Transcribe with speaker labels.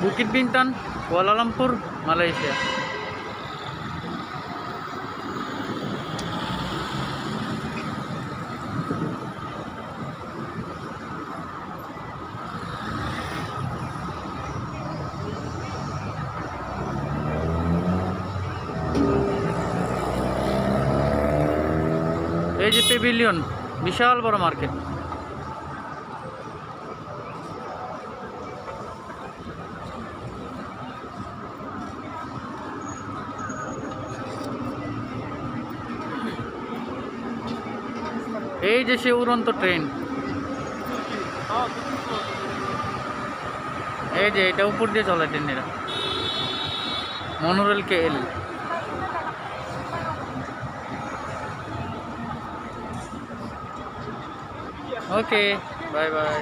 Speaker 1: বুকিট বিংটন Kuala Lumpur Malaysia এই যে Pavilion বিশাল বড় মার্কেট এই যে সে উড়ন্ত ট্রেন। এই যে এটা উপর দিয়ে চলে ট্রেন এরা মনোরেল কে এল। Okay, bye bye.